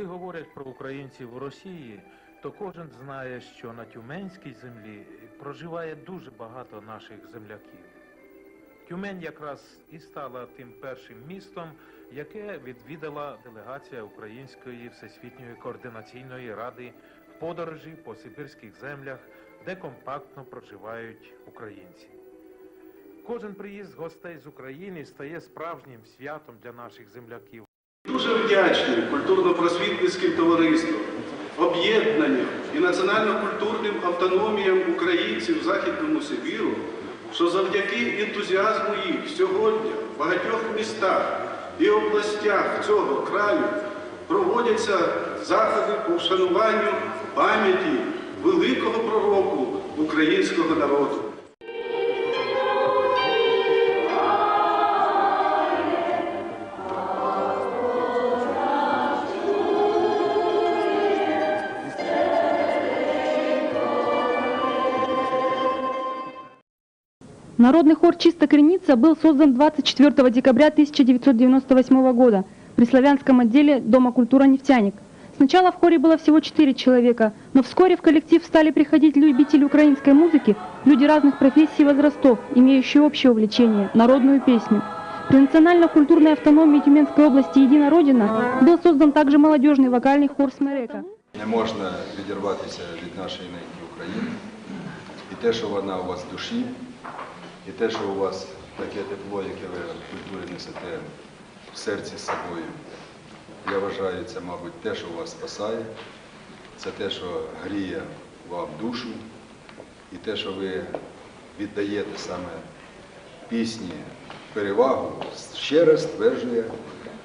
Коли говорять про українців у Росії, то кожен знає, що на Тюменській землі проживає дуже багато наших земляків. Тюмень якраз і стала тим першим містом, яке відвідала делегація Української всесвітньої координаційної ради в подорожі по сибірських землях, де компактно проживають українці. Кожен приїзд гостей з України стає справжнім святом для наших земляків. Дуже вдячний культурно-просвітницьким товариствам, об'єднанням і національно-культурним автономіям українців в Західному Сибіру, що завдяки ентузіазму їх сьогодні в багатьох містах і областях цього краю проводяться заходи по вшануванню пам'яті великого пророку українського народу. Народный хор «Чисто Креница» был создан 24 декабря 1998 года при славянском отделе Дома культуры «Нефтяник». Сначала в хоре было всего 4 человека, но вскоре в коллектив стали приходить любители украинской музыки, люди разных профессий и возрастов, имеющие общее увлечение – народную песню. При национально-культурной автономии Тюменской области «Едина Родина» был создан также молодежный вокальный хор «Смерека». Не можна відірватися від нашої неньки України. І те, що вона у вас в душі, і те, що у вас таке тепло, яке ви в культурі несете в серці з собою. Я вважаю, це, мабуть, те, що вас спасає, це те, що гріє вам душу, і те, що ви віддаєте саме пісні перевагу, ще раз стверджує,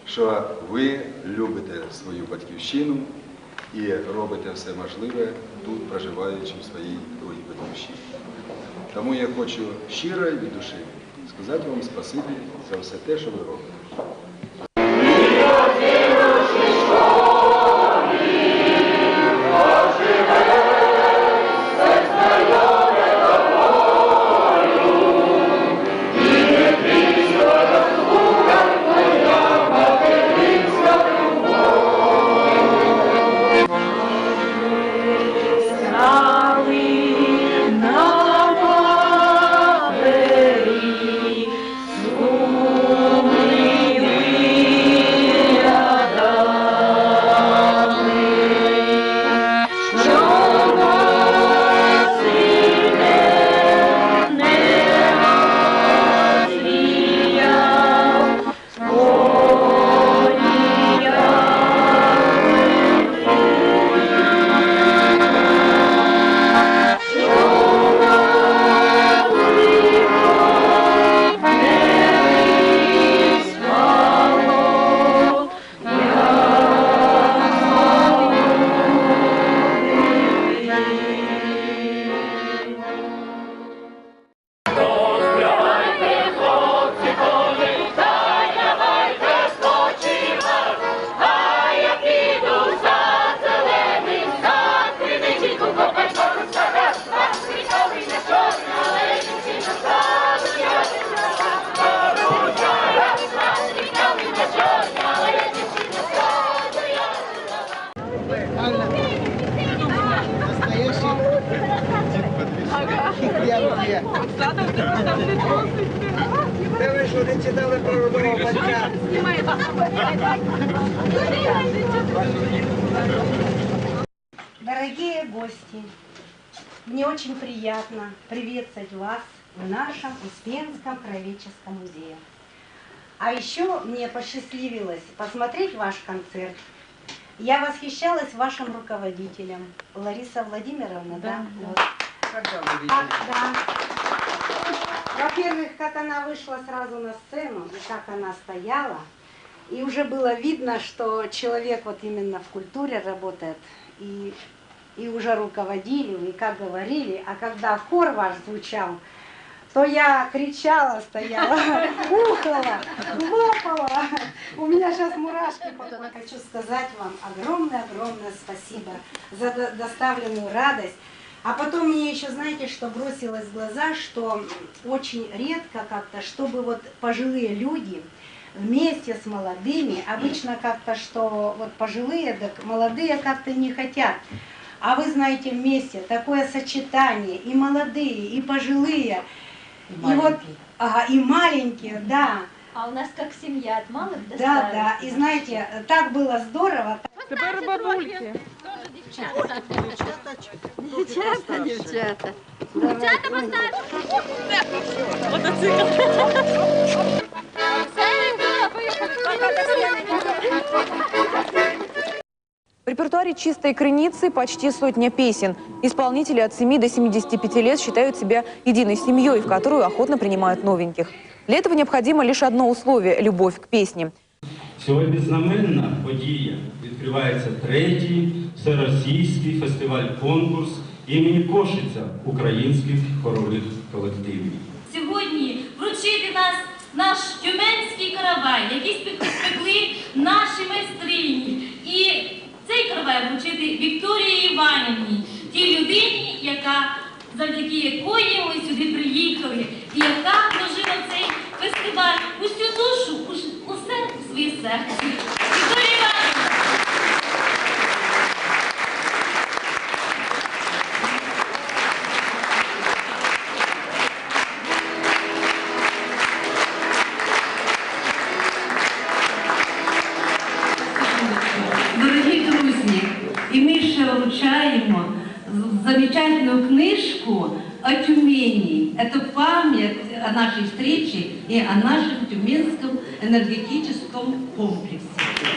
що ви любите свою батьківщину і робите все можливе тут, проживаючи в своїй другій батьківщині. Тому я хочу щиро і від душі сказати вам спасибі за все те, що ви робите. Читали про родового батька? Дорогие гости, мне очень приятно приветствовать вас в нашем Успенском краеведческом музее. А еще мне посчастливилось посмотреть ваш концерт. Я восхищалась вашим руководителем, Лариса Владимировна, да? Вот. Как- да. Во-первых, как она вышла сразу на сцену, и как она стояла, и уже было видно, что человек вот именно в культуре работает, и, и уже руководили, и как говорили, а когда хор ваш звучал, то я кричала, стояла, ухала, лопала. У меня сейчас мурашки по коже. Хочу сказать вам огромное-огромное спасибо за до- доставленную радость. А потом мне еще, знаете, что бросилось в глаза, что очень редко как-то, чтобы вот пожилые люди вместе с молодыми. Обычно как-то, что вот пожилые, так молодые как-то не хотят. А вы знаете, вместе такое сочетание, и молодые, и пожилые, и, вот, ага, и маленькие, да, А у нас как семья от малых до да, старых. да. И знаете, так было здорово, Теперь бабульки Дівчата, дівчата. Дівчата постарше. В репертуаре «Чистой крыницы» почти сотня песен. Исполнители от 7 до 75 лет считают себя единой семьей, в которую охотно принимают новеньких. Для этого необходимо лишь одно условие – любовь к песне. Сьогодні знаменна подія. Відкривається третій всеросійський фестиваль-конкурс імені Кошиця українських хорових колективів. сьогодні вручити нас наш тюменський каравай, який спек- спекли наші майстрині. І цей каравай вручити Вікторії Іванівні, тій людині, яка завдяки якої ми сюди приїхали, і яка вложила цей фестиваль усю душу, уш- усе своє серце. Замечательную книжку о Тюмени. Это память о нашей встрече и о нашем тюменском энергетическом комплексе.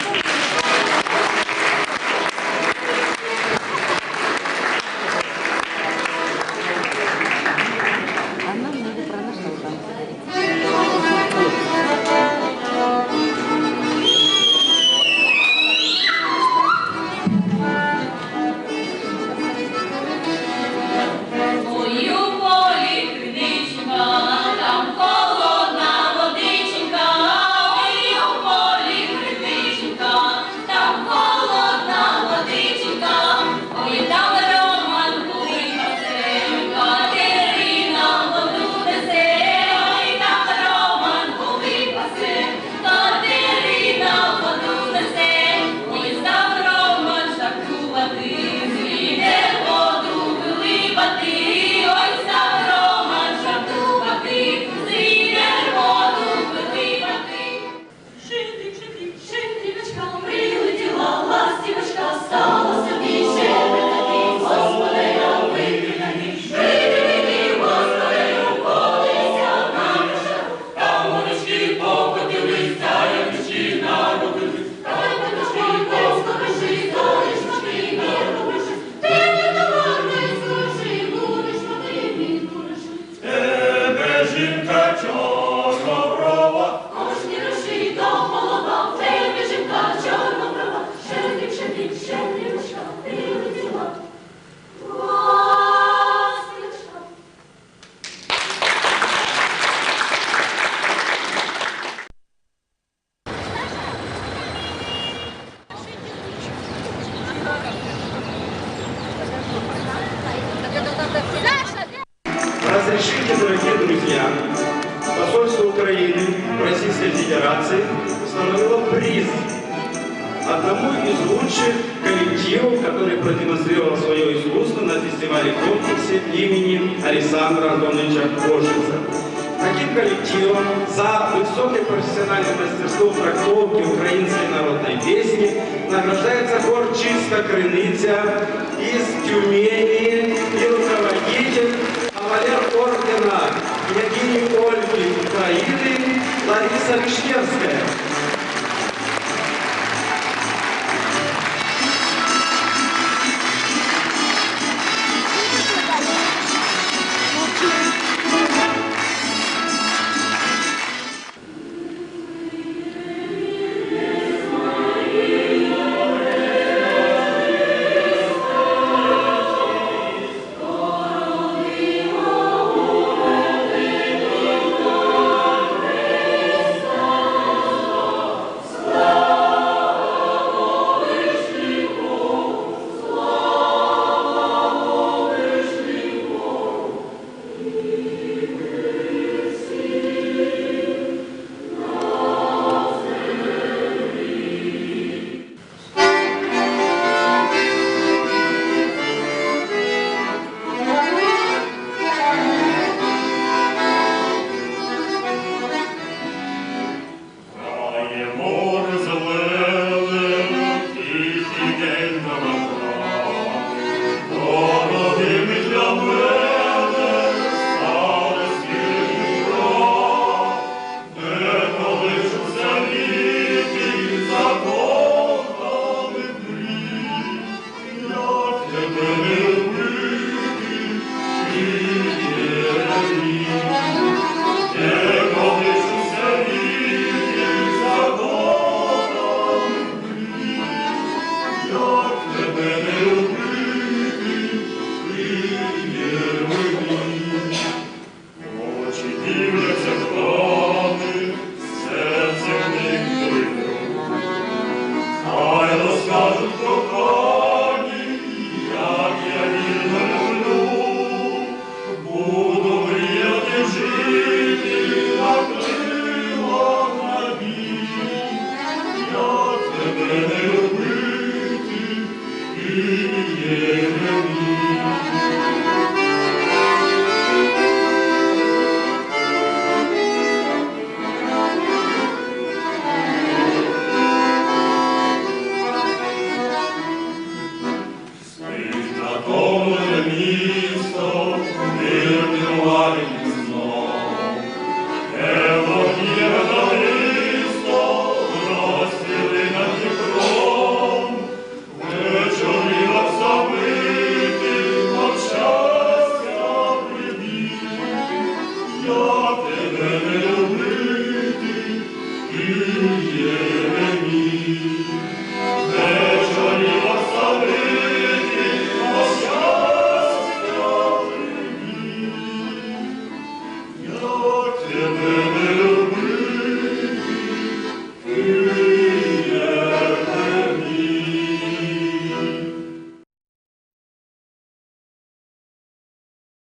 Искусство на фестивале-конкурсе имени Александра Антоновича Кошица. Таким коллективом за высокое профессиональное мастерство в трактовке украинской народной песни награждается хор Чистка Крыниця из Тюмени и руководитель кавалер ордена княгини Ольги Украины Лариса Вишневская.